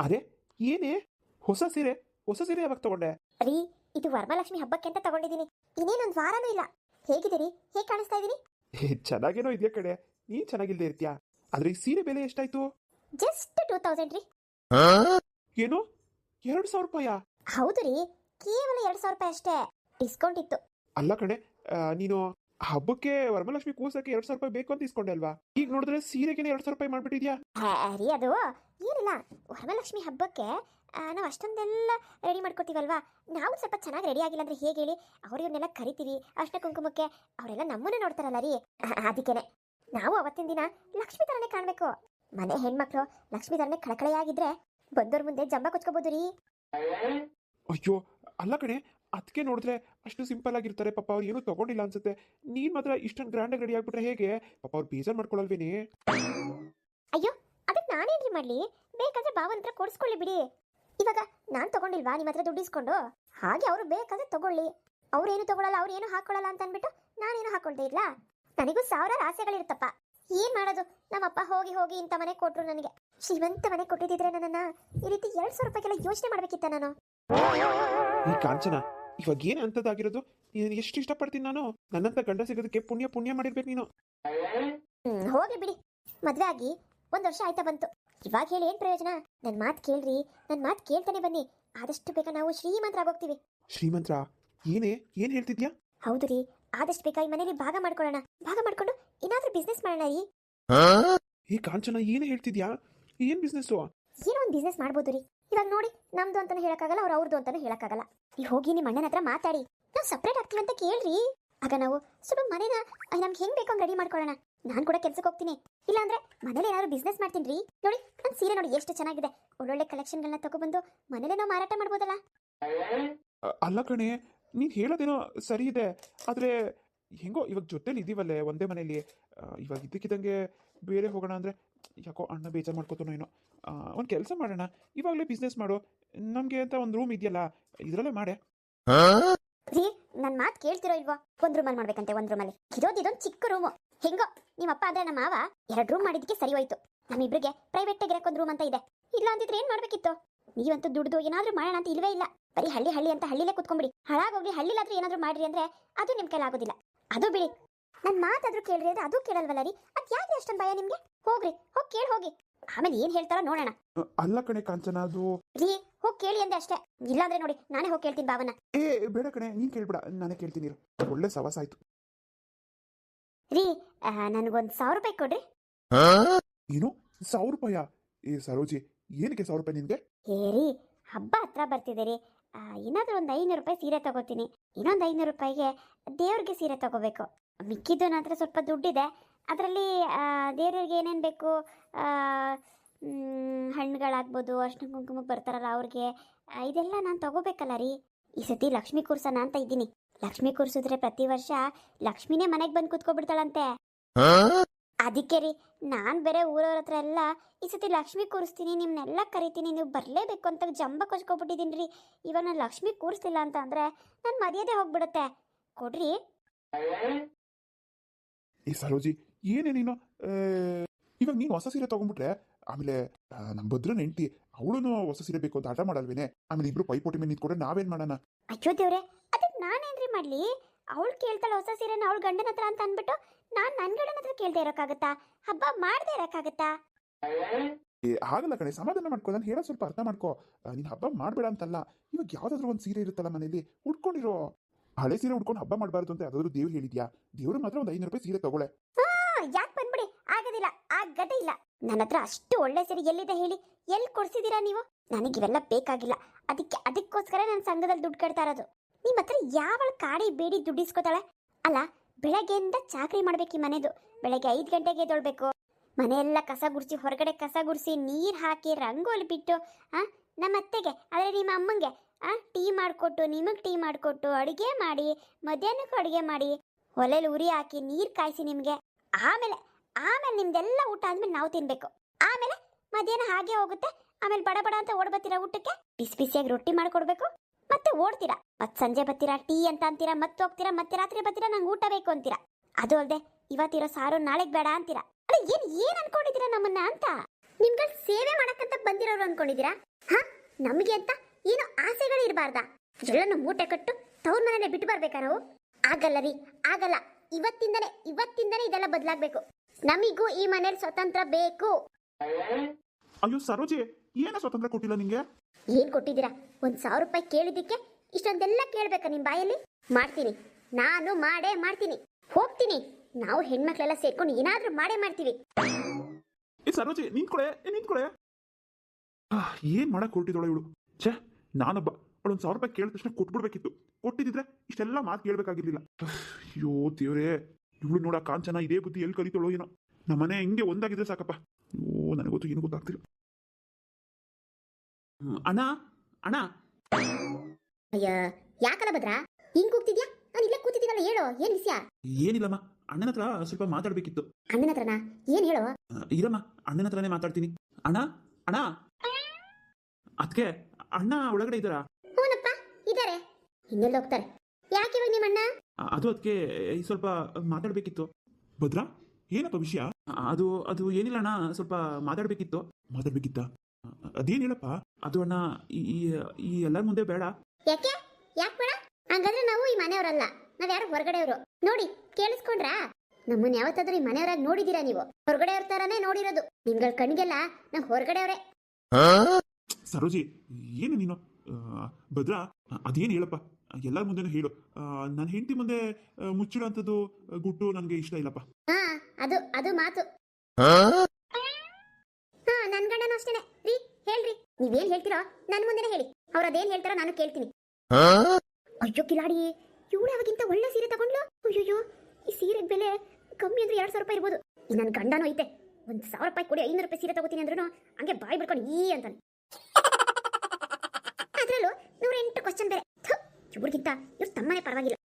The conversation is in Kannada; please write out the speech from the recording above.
ಅರೆ ಏನೇ? ಹೊಸ ಸೀರೆ ಹೊಸ ಸೀರೆ ಯಾವಾಗ ತಗೊಂಡೆ? ರೀ ಇದು ವರಮಹಾಲಕ್ಷ್ಮಿ ಹಬ್ಬಕ್ಕೆ ಅಂತ ತಗೊಂಡಿದ್ದೀನಿ. ಇನ್ನೇನೊಂದು ವಾರನೂ ಇಲ್ಲ. ಹೇಗಿದ್ದೀರಿ? ಹೇಗೆ ಕಾಣಿಸ್ತಾ ಇದ್ದೀನಿ ಏ, ಚೆನ್ನಾಗೇನೋ ಇದೆಯಾ ಕಡೆ ನೀನ್ ಚೆನ್ನಾಗಿಲ್ದೇ ಇರ್ತೀಯಾ? ಆದ್ರೆ ಈ ಸೀರೆ ಬೆಲೆ ಎಷ್ಟಾಯ್ತು? ಜಸ್ಟ್ ಟೂ ತೌಸಂಡ್ ರೀ. ಏನು? ಎರಡು ಸಾವಿರ ರೂಪಾಯಾ? ಹೌದು ರೀ ಕೇವಲ ಎರಡು ಸಾವಿರ ರೂಪಾಯಿ ಅಷ್ಟೇ. ಡಿಸ್ಕೌಂಟ್ ಇತ್ತು. ಅಲ್ಲ ಕಡೆ ಆ, ನೀನು ಹಬ್ಬಕ್ಕೆ ವರಮಹಾಲಕ್ಷ್ಮಿ ಕೂಸಕ್ಕೆ ಎರಡ್ ಸಾವಿರ ರೂಪಾಯಿ ಬೇಕು ಅಂತ ಇಸ್ಕೊಂಡೆ ಅಲ್ವಾ? ಈಗ ನೋಡಿದ್ರೆ ಸೀರೆಗೆ ಎರಡ್ ಸಾವಿರ ರೂಪಾಯಿ ಮಾಡ್ಬಿಟ್ಟಿದ್ಯಾ? ಅದು ಏನಿಲ್ಲ. ವರಮಹಾಲಕ್ಷ್ಮಿ ಹಬ್ಬಕ್ಕೆ ನಾವು ಅಷ್ಟೊಂದೆಲ್ಲ ರೆಡಿ ಮಾಡ್ಕೊತೀವಲ್ವಾ? ನಾವು ಸ್ವಲ್ಪ ಚೆನ್ನಾಗಿ ರೆಡಿ ಆಗಿಲ್ಲ ಅಂದ್ರೆ ಹೇಗೆ ಹೇಳಿ? ಅವ್ರಿಗನ್ನೆಲ್ಲ ಕರಿತೀವಿ. ಅಷ್ಟ ಕುಂಕುಮಕ್ಕೆ ಅವರೆಲ್ಲ ನಮ್ಮನ್ನ ನೋಡ್ತಾರಲ್ಲ ರೀ. ಅದಕ್ಕೆ ಅದಕ್ಕೇನೆ. ನಾವು ಅವತ್ತಿನ ದಿನ ಲಕ್ಷ್ಮಿ ತರನೆ ಕಾಣ್ಬೇಕು. ಮನೆ ಹೆಣ್ಮಕ್ಳು ಲಕ್ಷ್ಮಿ ತರನೆ ಕಳಕಳೆಯಾಗಿದ್ರೆ ಬಂದವ್ರ ಮುಂದೆ ಜಂಬ ಕೊಚ್ಕೋಬಹುದು ರೀ. ಅಯ್ಯೋ ಅಲ್ಲ ಕಣೆ ಅದಕ್ಕೆ ನೋಡಿದ್ರೆ ಅಷ್ಟು ಸಿಂಪಲ್ ಆಗಿರ್ತಾರೆ. ಪಾಪ ಅವ್ರು ಏನೂ ತಗೊಂಡಿಲ್ಲ ಅನ್ಸುತ್ತೆ. ನೀನ್ ಮಾತ್ರ ಇಷ್ಟೊಂದು ಗ್ರ್ಯಾಂಡ್ ಆಗಿ ರೆಡಿ ಆಗ್ಬಿಟ್ರೆ ಹೇಗೆ? ಪಾಪ ಅವ್ರು ಬೇಜಾರ್ ಮಾಡ್ಕೊಳಲ್ವೇನೆ? ಅಯ್ಯೋ ಅದಕ್ಕೆ ನಾನೇನ್ರಿ ಮಾಡ್ಲಿ? ಬೇಕಾದ್ರೆ ಭಾವನ ಹತ್ರ ಕೊಡಿಸ್ಕೊಳ್ಳಿ ಬಿಡಿ. ಇವಾಗ ನಾನ್ ತಗೊಂಡಿಲ್ವಾ ನಿಮ್ಮ ಹತ್ರ ದುಡ್ಡು ಇಸ್ಕೊಂಡು? ಹಾಗೆ ಅವರು ಬೇಕಾದ್ರೆ ತಗೊಳ್ಳಿ. ಅವ್ರೇನು ತಗೊಳಲ್ಲ ಅವ್ರು ಏನು ಹಾಕೊಳ್ಳಲ್ಲ ಅಂತ ಅನ್ಬಿಟ್ಟು ನಾನೇನು ಹಾಕೊಳ್ತಾ ಇಲ್ಲ ನನಗೂ ಸಾವಿರಾರು ಆಸೆಗಳಿರುತ್ತಪ್ಪ. ಏನ್ ಮಾಡೋದು? ನಮ್ಮಪ್ಪ ಹೋಗಿ ಹೋಗಿ ಇಂಥ ಮನೆ ಕೊಟ್ರು ನನಗೆ. ಶ್ರೀಮಂತ ಮನೆ ಕೊಟ್ಟಿದ್ರೆ ನನ್ನನ್ನ ಈ ರೀತಿ ಎರಡ್ ಸಾವಿರ ರೂಪಾಯಿಗೆಲ್ಲ ಯೋಚನೆ ಮಾಡ್ಬೇಕಿತ್ತ ನಾನು. ಈ ಕಾಂಚನ ಇವಾಗ ಏನ್ ಅಂತದಾಗಿರೋದು ನೀನು ಎಷ್ಟು ಇಷ್ಟಪಡ್ತೀನಿ ನಾನು? ನನ್ನಂತ ಗಂಡ ಸಿಗೋದಕ್ಕೆ ಪುಣ್ಯ ಪುಣ್ಯ ಮಾಡಿರ್ಬೇಕು ನೀನು. ಹ್ಮ್ ಹೋಗ್ಲಿ ಬಿಡಿ. ಮದ್ವೆ ಆಗಿ ಒಂದ್ ವರ್ಷ ಆಯ್ತಾ ಬಂತು. ಇವಾಗ ಹೇಳಿ ಏನ್ ಪ್ರಯೋಜನ? ನನ್ ಮಾತ್ ಕೇಳ್ರಿ ನನ್ ಮಾತ್ ಕೇಳ್ತಾನೆ ಬನ್ನಿ. ಆದಷ್ಟು ಬೇಗ ನಾವು ಶ್ರೀಮಂತರಾಗೋಗ್ತೀವಿ. ಶ್ರೀಮಂತ್ರ? ಏನೇ ಏನ್ ಹೇಳ್ತಿದ್ಯಾ? ಹೌದು ರೀ ಆದಷ್ಟು ಬೇಗ ಈ ಮನೇಲಿ ಭಾಗ ಮಾಡ್ಕೊಳ್ಳೋಣ. ಭಾಗ ಮಾಡ್ಕೊಂಡು ಏನಾದ್ರೂ ಬಿಸ್ನೆಸ್ ಮಾಡೋಣ ರೀ. ಈ ಕಾಂಚನ ಏನೇ ಹೇಳ್ತಿದ್ಯಾ? ಏನ್ ಬಿಸ್ನೆಸ್ ಏನೋ ಒಂದು ಬಿಸ್ನೆಸ್ ಮಾಡ್ಬೋದು ರೀ. ಇವಾಗ ನೋಡಿ ನಮ್ದು ಅಂತಾನು ಹೇಳಕ್ಕಾಗಲ್ಲ ಅವ್ರ ಅವ್ರದ್ದು ಅಂತಾನು ಹೇಳಕ್ಕಾಗಲ್ಲ. ಹೋಗಿ ನಿಮ್ಮ ಅಣ್ಣನ ಹತ್ರ ಮಾತಾಡಿ. ನಾವು ಸಪ್ರೇಟ್ ಆಗ್ತೀವಿ ಅಂತ ಕೇಳ್ರಿ. ಆಗ ನಾವು ಸ್ವಲ್ಪ ಮನೇನ ನಮ್ಗೆ ಹೆಂಗ್ ಬೇಕೋ ರೆಡಿ ಮಾಡ್ಕೊಳ್ಳೋಣ. ನಾನು ಕೂಡ ಕೆಲ್ಸಕ್ಕೆ ಹೋಗ್ತೀನಿ. ಇಲ್ಲಾಂದ್ರೆ ಮನೇಲಿ ಏನಾದ್ರು ಬಿಸ್ನೆಸ್ ಮಾಡ್ತೀನಿ ರೀ ನೋಡಿ ನನ್ನ ಸೀರೆ ನೋಡಿ ಎಷ್ಟು ಚೆನ್ನಾಗಿದೆ. ಒಳ್ಳೊಳ್ಳೆ ಕಲೆಕ್ಷನ್ಗಳನ್ನ ತಗೊಬಂದು ಮನೇಲೆ ನಾವು ಮಾರಾಟ ಮಾಡ್ಬೋದಲ್ಲ? ಅಲ್ಲ ಕಣೆ, ನೀನ್ ಹೇಳೋದೇನೋ ಸರಿ ಇದೆ. ಆದ್ರೆ ಹೆಂಗೋ ಇವಾಗ ಜೊತೆಲಿ ಇದೀವಲ್ಲೇ ಒಂದೇ ಮನೇಲಿ. ಇವಾಗ ಇದ್ದಕ್ಕಿದ್ದಂಗೆ ಬೇರೆ ಹೋಗೋಣ ಅಂದ್ರೆ ಯಾಕೋ ಅಣ್ಣ ಬೇಜಾರು ಮಾಡ್ಕೋತಾನೋ ಏನೋ. ಒಂದು ಕೆಲಸ ಮಾಡೋಣ. ಇವಾಗಲೇ ಬಿಸ್ನೆಸ್ ಮಾಡು. ನಮಗೆ ಅಂತ ಒಂದು ರೂಮ್ ಇದೆಯಲ್ಲ ಇದ್ರಲ್ಲೇ ಮಾಡೆ. ರೀ ನನ್ನ ಮಾತು ಕೇಳ್ತಿರೋ ಇಲ್ವೋ? ಒಂದ್ ಅಲ್ಲಿ ಮಾಡ್ಬೇಕಂತೆ ಒಂದ್ ರೂಮಲ್ಲಿ ಇರೋದು ಇದೊಂದು ಚಿಕ್ಕ ರೂಮು ಹೆಂಗೋ ನಿಮ್ಮ ಅಪ್ಪ ಅಂದ್ರೆ ನಮ್ಮ ಮಾವ ಎರಡು ರೂಮ್ ಮಾಡಿದ್ದಕ್ಕೆ ಸರಿ ಹೋಯ್ತು. ನಮ್ಮಿಬ್ರಿಗೆ ಪ್ರೈವೇಟ್ ಆಗಿರಕ್ ಒಂದ್ ರೂಮ್ ಅಂತ ಇದೆ. ಇಲ್ಲ ಅಂತಿದ್ರೆ ಏನ್ ಮಾಡ್ಬೇಕಿತ್ತು? ನೀವಂತೂ ದುಡ್ದು ಏನಾದ್ರೂ ಮಾಡೋಣ ಅಂತ ಇಲ್ವೇ ಇಲ್ಲ. ಬರೀ ಹಳ್ಳಿ ಹಳ್ಳಿ ಅಂತ ಹಳ್ಳಿಲೇ ಕುತ್ಕೊಂಡ್ಬಿಡಿ ಹಾಳಾಗೋಗ್ಲಿ ಹಳ್ಳಿಲಾದ್ರೂ ಏನಾದ್ರೂ ಮಾಡ್ರಿ ಅಂದ್ರೆ ಅದು ನಿಮ್ ಕೈಲಾಗೋದಿಲ್ಲ. ಅದು ಬಿಡಿ. ನನ್ ಮಾತಾದ್ರೂ ಕೇಳ್ರಿ ಅಂದ್ರೆ ಅದು ಕೇಳಲ್ವಲ್ಲ ರೀ? ಅದ್ ಯಾಕೆ ಅಷ್ಟೊಂದು ಭಯ ನಿಮ್ಗೆ? ಹೋಗ್ರಿ ಹೋಗಿ ಕೇಳಿ ಹೋಗಿ. ಆಮೇಲೆ ಏನ್ ಹೇಳ್ತಾರೋ ನೋಡೋಣ. ಅಲ್ಲ ಕಣೆ ಕಾಂಚನ ಅದು ರೀ ಹೋಗಿ ಕೇಳಿ ಅಂದೆ ಅಷ್ಟೇ. ಇಲ್ಲಾಂದ್ರೆ ನೋಡಿ ನಾನೇ ಹೋಗಿ ಕೇಳ್ತೀನಿ ಭಾವನ. ಏ ಬೇಡ ಕಣೆ ನೀನ್ ಕೇಳ್ಬೇಡ ನಾನೇ ಕೇಳ್ತೀನಿ ಇರು. ಒಳ್ಳೆ ಸವಾಸ ಆಯ್ತು. ರೀ ನನಗೊಂದು ಸಾವಿರ ರೂಪಾಯಿ ಕೊಡ್ರಿ. ಏನು? ಸಾವಿರ ರೂಪಾಯ? ಏ ಸರೋಜಿ ಏನಕ್ಕೆ ಸಾವಿರ ರೂಪಾಯಿ ನಿನ್ಗೆ? ಏರಿ ಹಬ್ಬ ಹತ್ರ ಬರ್ತಿದೆ ರೀ. ಆ, ಏನಾದ್ರೂ ಒಂದು ಐನೂರು ರೂಪಾಯಿ ಸೀರೆ ತಗೋತೀನಿ. ಇನ್ನೊಂದು ಐನೂರು ರೂಪಾಯಿಗೆ ದೇವ್ರಿಗೆ ಸೀರೆ ತಗೋಬೇಕು. ಮಿಕ್ಕಿದ್ದು ನನ್ನ ಹತ್ರ ಸ್ವಲ್ಪ ದುಡ್ಡಿದೆ. ಅದರಲ್ಲಿ ದೇವರಿಗೆ ಏನೇನು ಬೇಕು ಹಣ್ಣುಗಳಾಗ್ಬೋದು ಅರ್ಶಿನ ಕುಂಕುಮಕ್ಕೆ ಬರ್ತಾರಲ್ಲ ಅವ್ರಿಗೆ ಇದೆಲ್ಲ ನಾನು ತಗೋಬೇಕಲ್ಲ ರೀ. ಈ ಸತಿ ಲಕ್ಷ್ಮಿ ಕೂರ್ಸೋಣ ಅಂತ ಇದ್ದೀನಿ. ಲಕ್ಷ್ಮಿ ಕೂರ್ಸಿದ್ರೆ ಪ್ರತಿ ವರ್ಷ ಲಕ್ಷ್ಮಿನೇ ಮನೆಗೆ ಬಂದು ಕೂತ್ಕೊಬಿಡ್ತಾಳಂತೆ. ಅದಕ್ಕೆ ರೀ ನಾನು ಬೇರೆ ಊರವ್ರ ಹತ್ರ ಎಲ್ಲ ಈ ಸತಿ ಲಕ್ಷ್ಮಿ ಕೂರಿಸ್ತೀನಿ ನಿಮ್ನೆಲ್ಲ ಕರಿತೀನಿ ನೀವು ಬರಲೇಬೇಕು ಅಂತ ಜಂಬ ಕೊಚ್ಕೊಬಿಟ್ಟಿದ್ದೀನಿ ರೀ. ಇವಾಗ ನಾನು ಲಕ್ಷ್ಮಿ ಕೂರಿಸ್ತಿಲ್ಲ ಅಂತ ಅಂದರೆ ನನ್ನ ಮರ್ಯಾದೆ ಹೋಗ್ಬಿಡುತ್ತೆ. ಕೊಡ್ರಿ. ಈ ಸರೋಜಿ ಏನೇ ನೀನು ಇವಾಗ ನೀನು ಹೊಸ ಸೀರೆ ತಗೊಂಡ್ಬಿಟ್ರೆ ಆಮೇಲೆ ನಮ್ಮ ಭದ್ರ ನೆಂಟಿ ಅವಳು ಹೊಸ ಸೀರೆ ಬೇಕು ಅಂತ ಹಠ ಮಾಡಲ್ವೇನೆ? ಆಮೇಲೆ ಇಬ್ರು ಪೈಪೋಟಿ ಮೇಲೆ ನಿಂತ್ಕೊಂಡ್ರೆ ನಾವೇನ್ ಮಾಡೋಣ? ಅಯ್ಯೋ ದೇವ್ರೆ ಅದಕ್ಕೆ ನಾನೇನ್ರಿ ಮಾಡ್ಲಿ? ಅವಳು ಕೇಳ್ತಾಳೆ ಹೊಸ ಸೀರೆನ ಅವಳು ಗಂಡನ ಹತ್ರ ಅಂತ ಅಂದ್ಬಿಟ್ಟು ನಾನು ನನ್ನ ಗಂಡನ ಹತ್ರ ಕೇಳ್ದೆ ಇರೋಕ್ಕಾಗತ್ತಾ? ಹಬ್ಬ ಮಾಡದೇ ಇರೋಕ್ಕಾಗತ್ತಾ? ಏ ಆಗಲ್ಲ ಕಣೆ ಸಮಾಧಾನ ಮಾಡ್ಕೋ ನಾನು ಹೇಳೋ ಸ್ವಲ್ಪ ಅರ್ಥ ಮಾಡ್ಕೋ. ನೀನ್ ಹಬ್ಬ ಮಾಡಬೇಡ ಅಂತಲ್ಲ ಇವಾಗ ಯಾವ್ದಾದ್ರು ಒಂದು ಸೀರೆ ಇರುತ್ತಲ್ಲ ಮನೇಲಿ ಉಟ್ಕೊಂಡಿರೋ. ಹಳೆ ಸೀರೆ ಉಟ್ಕೊಂಡು ಹಬ್ಬ ಮಾಡಬಾರ್ದು ಅಂತ ಯಾವ್ದಾದ್ರು ದೇವ್ರು ಹೇಳಿದ್ಯಾ? ದೇವ್ರು ಮಾತ್ರ ಒಂದು ಐನೂರು ರೂಪಾಯಿ ಸೀರೆ ತಗೊಳೆ ಯಾಕೆ ಬಂದ್ಬಿಡಿ ಆಗೋದಿಲ್ಲ ಗಡ್ಡೆ ಇಲ್ಲ. ನನ್ನ ಹತ್ರ ಅಷ್ಟು ಒಳ್ಳೆ ಸೀರೆ ಎಲ್ಲಿದೆ ಹೇಳಿ? ಎಲ್ಲಿ ಕೊಡ್ಸಿದೀರಾ ನೀವು? ನನಗೆ ಇವೆಲ್ಲ ಬೇಕಾಗಿಲ್ಲ. ಅದಕ್ಕೆ ಅದಕ್ಕೋಸ್ಕರ ನಾನು ಸಂಘದಲ್ಲಿ ದುಡ್ಡು ಕಟ್ತಾ ಇರೋದು. ನಿಮ್ಮ ಹತ್ರ ಯಾವಳ ಕಾಡಿ ಬೇಡಿ ದುಡ್ಡಿಸ್ಕೋತಾಳೆ? ಅಲ್ಲ, ಬೆಳಗ್ಗೆಯಿಂದ ಚಾಕ್ರಿ ಮಾಡ್ಬೇಕು ಈ ಮನೆದು. ಬೆಳಗ್ಗೆ ಐದು ಗಂಟೆಗೆ ಎದ್ದೊಳ್ಬೇಕು. ಮನೆಯೆಲ್ಲ ಕಸ ಗುಡಿಸಿ, ಹೊರಗಡೆ ಕಸ ಗುಡಿಸಿ, ನೀರು ಹಾಕಿ, ರಂಗೋಲಿ ಬಿಟ್ಟು, ಆ, ನಮ್ಮ ಅತ್ತೆಗೆ, ಆದರೆ ನಿಮ್ಮ ಅಮ್ಮಂಗೆ, ಆ, ಟೀ ಮಾಡಿಕೊಟ್ಟು, ನಿಮಗೆ ಟೀ ಮಾಡಿಕೊಟ್ಟು, ಅಡುಗೆ ಮಾಡಿ, ಮಧ್ಯಾಹ್ನಕ್ಕೂ ಅಡುಗೆ ಮಾಡಿ ಒಲೆಯಲ್ಲಿ ಉರಿ ಹಾಕಿ, ನೀರು ಕಾಯಿಸಿ ನಿಮಗೆ. ಆಮೇಲೆ ಆಮೇಲೆ ನಿಮ್ದೆಲ್ಲ ಊಟ ಆದ್ಮೇಲೆ ನಾವು ತಿನ್ಬೇಕು. ಆಮೇಲೆ ಮಧ್ಯಾಹ್ನ ಹಾಗೆ ಹೋಗುತ್ತೆ. ಆಮೇಲೆ ಬಡ ಬಡ ಅಂತ ಓಡ್ ಬರ್ತೀರಾ ಊಟಕ್ಕೆ? ಬಿಸಿ ಬಿಸಿಯಾಗಿ ರೊಟ್ಟಿ ಮಾಡ್ಕೊಡ್ಬೇಕು. ಮತ್ತೆ ಓಡ್ತೀರಾ. ಮತ್ತೆ ಸಂಜೆ ಬರ್ತೀರಾ ಟೀ ಅಂತ ಅಂತೀರಾ, ಮತ್ತೆ ಹೋಗ್ತೀರಾ, ಮತ್ತೆ ರಾತ್ರಿ ಬರ್ತೀರಾ ನಂಗೆ ಊಟ ಬೇಕು ಅಂತೀರಾ. ಅದು ಅಲ್ಲದೆ ಇವತ್ತಿರೋ ಸಾರು ನಾಳೆಗೆ ಬೇಡ ಅಂತೀರಾ. ಅಲ್ಲ, ಏನ್ ಏನ್ ಅನ್ಕೊಂಡಿದ್ದೀರಾ ನಮ್ಮನ್ನ ಅಂತ? ನಿಮ್ಗೆ ಸೇವೆ ಮಾಡಕ್ಕಂತ ಬಂದಿರೋರು ಅನ್ಕೊಂಡಿದ್ದೀರಾ? ಹಾ? ನಮಗೆ ಅಂತ ಏನು ಆಸೆಗಳು ಇರಬಾರ್ದ? ಎಲ್ಲನ್ನು ಮೂಟೆ ಕಟ್ಟು ತವ್ರ ಮನೇಲೆ ಬಿಟ್ಟು ಬರ್ಬೇಕಾ ನಾವು? ಆಗಲ್ಲ ರೀ, ಆಗಲ್ಲ. ಇವತ್ತಿಂದನೇ ಇವತ್ತಿಂದನೇ ಇದೆಲ್ಲ ಬದಲಾಗ್ಬೇಕು. ನಮಿಗೂ ಈ ಮನೇಲಿ ಸ್ವತಂತ್ರ ಬೇಕು. ಅಯ್ಯೋ ಸರೋಜಿ ಏನ ಸ್ವತಂತ್ರ ಕೊಟ್ಟಿಲ್ಲ ನಿಂಗೆ? ಏನ್ ಕೊಟ್ಟಿದ್ದೀರಾ? ಒಂದ್ ಸಾವಿರ ರೂಪಾಯಿ ಕೇಳಿದಕ್ಕೆ ಇಷ್ಟೊಂದೆಲ್ಲ ಕೇಳ್ಬೇಕಾ ನಿಮ್ ಬಾಯಲ್ಲಿ? ಮಾಡ್ತೀನಿ. ನಾನು ಮಾಡೇ ಮಾಡ್ತೀನಿ. ಹೋಗ್ತೀನಿ. ನಾವು ಹೆಣ್ಮಕ್ಳೆಲ್ಲ ಸೇರ್ಕೊಂಡು ಏನಾದ್ರೂ ಮಾಡೇ ಮಾಡ್ತೀವಿ. ಏ ಸರೋಜಿ ನಿಂತ್ಕೊಳೆ ಏ ನಿಂತ್ಕೊಳೆ. ಆಹ್, ಏನ್ ಮಾಡಕ್ ಹೊರಟಿದೋಳ ಇವಳು? ಛೇ ನಾನೊಬ್ಬ. ಅವಳೊಂದು ಸಾವಿರ ರೂಪಾಯಿ ಕೇಳಿದ ತಕ್ಷಣ ಕೊಟ್ಬಿಡ್ಬೇಕಿತ್ತು. ಕೊಟ್ಟಿದ್ರೆ ಇಷ್ಟೆಲ್ಲ ಮಾತು ಕೇಳ್ಬೇಕಾಗಿರ್ಲಿಲ್ಲ. ಅಯ್ಯೋ ದೇವ್ರೇ. ಇವಳು ನೋಡ ಕಾಂಚನ ಇದೇ ಬುದ್ಧಿ ಎಲ್ಲಿ ಕಲಿತಾಳೋ ಏನೋ. ನಮ್ಮನೆ ಹಿಂಗೆ ಒಂದಾಗಿದ್ರೆ ಸಾಕಪ್ಪ. ಓ ನನಗೆ ನನಗೊತ್ತು ಏನು ಗೊತ್ತಾಗ್ತಿಲ್ಲ. ಅಣ್ಣ ಅಣ್ಣ. ಅಯ್ಯ ಯಾಕಲ್ಲ ಭದ್ರ? ಹಿಂಗ್ ಕೂಗ್ತಿದ್ಯಾ? ನಾನು ಇಲ್ಲೇ ಕೂತಿದ್ದೀನಲ್ಲ ಹೇಳೋ ಏನ್ ವಿಷಯ? ಏನಿಲ್ಲಮ್ಮ ಅಣ್ಣನ ಹತ್ರ ಸ್ವಲ್ಪ ಮಾತಾಡ್ಬೇಕಿತ್ತು. ಅಣ್ಣನ ಹತ್ರನಾ? ಏನ್ ಹೇಳೋ? ಇರಮ್ಮ ಅಣ್ಣನ ಹತ್ರನೇ ಮಾತಾಡ್ತೀನಿ. ಅಣ್ಣ ಅಣ್ಣ. ಅದಕ್ಕೆ ಅಣ್ಣ ಒಳಗಡೆ ಇದ್ದಾರಾ? ಹೂನಪ್ಪ ಇದಾರೆ. ಇನ್ನೆಲ್ಲ ಹೋಗ್ತಾರೆ? ಯಾಕೆ ಇವಾಗ ನಿಮ್ಮ ಅಣ್ಣ ಆ, ಅದು ಅದಕ್ಕೆ ಸ್ವಲ್ಪ ಮಾತಾಡ್ಬೇಕಿತ್ತು. ಭದ್ರಾ ಏನಪ್ಪ ವಿಷಯ? ಅದು ಅದು ಏನಿಲ್ಲ ಅಣ್ಣ ಸ್ವಲ್ಪ ಮಾತಾಡ್ಬೇಕಿತ್ತು. ಮಾತಾಡ್ಬೇಕಿತ್ತ? ಅದೇನ್ ಹೇಳಪ್ಪ? ಅದು ಅಣ್ಣ ಈ ಈ- ಎಲ್ಲರ ಮುಂದೆ ಬೇಡ. ಯಾಕೆ? ಯಾಕೆ ಬೇಡ? ಹಂಗಂದ್ರೆ ನಾವು ಈ ಮನೆಯವರಲ್ಲ. ನಾವ್ ಯಾರು ಹೊರಗಡೆಯವರು. ನೋಡಿ ಕೇಳಿಸ್ಕೊಂಡ್ರಾ? ನಮ್ಮನ್ನ ಯಾವತ್ತಾದ್ರೂ ಈ ಮನೆಯವರಾಗಿ ನೋಡಿದೀರಾ ನೀವು? ಹೊರಗಡೆಯವ್ರ ತರಾನೇ ನೋಡಿರೋದು. ನಿಮ್ಗಳ ಕಣ್ಗೆಲ್ಲ ನಾವ್ ಹೊರಗಡೆಯವರೇ. ಸರೋಜಿ ಏನು ನೀನು? ಆ, ಭದ್ರಾ ಅದೇನು ಹೇಳಪ್ಪ? ಎಲ್ಲರ ಮುಂದೆನೂ ಹೇಳು. ನನ್ನ ಹೆಂಡತಿ ಮುಂದೆ ಆ, ಮುಚ್ಚಿಡೋಂಥದ್ದು ಗುಟ್ಟು ನನಗೆ ಇಷ್ಟ ಇಲ್ಲಪ್ಪ. ಹಾ ಅದು ಅದು ಮಾತು. ಹಾ? ನನ್ ಗಂಡನೂ ಅಷ್ಟೇನೆ. ರೀ ಹೇಳ್ರಿ. ನೀವೇನ್ ಹೇಳ್ತೀರೋ ನನ್ ಮುಂದೆನೆ ಹೇಳಿ. ಅವ್ರ ಅದೇನ್ ಹೇಳ್ತಾರೋ ನಾನು ಕೇಳ್ತೀನಿ. ಅಯ್ಯೋ ಕಿಲಾಡಿ ಇವಳು ಅವಾಗಿಂತ ಒಳ್ಳೆ ಸೀರೆ ತಗೊಂಡ್ಲು? ಅಯ್ಯೋ ಈ ಸೀರೆ ಬೆಲೆ ಕಮ್ಮಿ ಅಂದ್ರೆ ಎರಡ್ ಸಾವಿರ ರೂಪಾಯಿ ಇರ್ಬೋದು. ಈ ನನ್ನ ಗಂಡನೂ ಐತೆ. ಒಂದ್ ಸಾವಿರ ರೂಪಾಯಿ ಕೊಡಿ ಐನೂರು ರೂಪಾಯಿ ಸೀರೆ ತಗೋತೀನಿ ಅಂದ್ರೂ ಹಂಗೆ ಬಾಯ್ ಬಿಡ್ಕೊಂಡು ಈ ಅಂತಾನೆ. ಅದ್ರಲ್ಲೂ ನೂರ ಎಂಟು ಕ್ವಶನ್ ಬೇರೆ. ಥು, ಇವ್ರಿಗಿಂತ ಇವ್ರ ತಮ್ಮನೇ ಪರವಾಗಿಲ್ಲ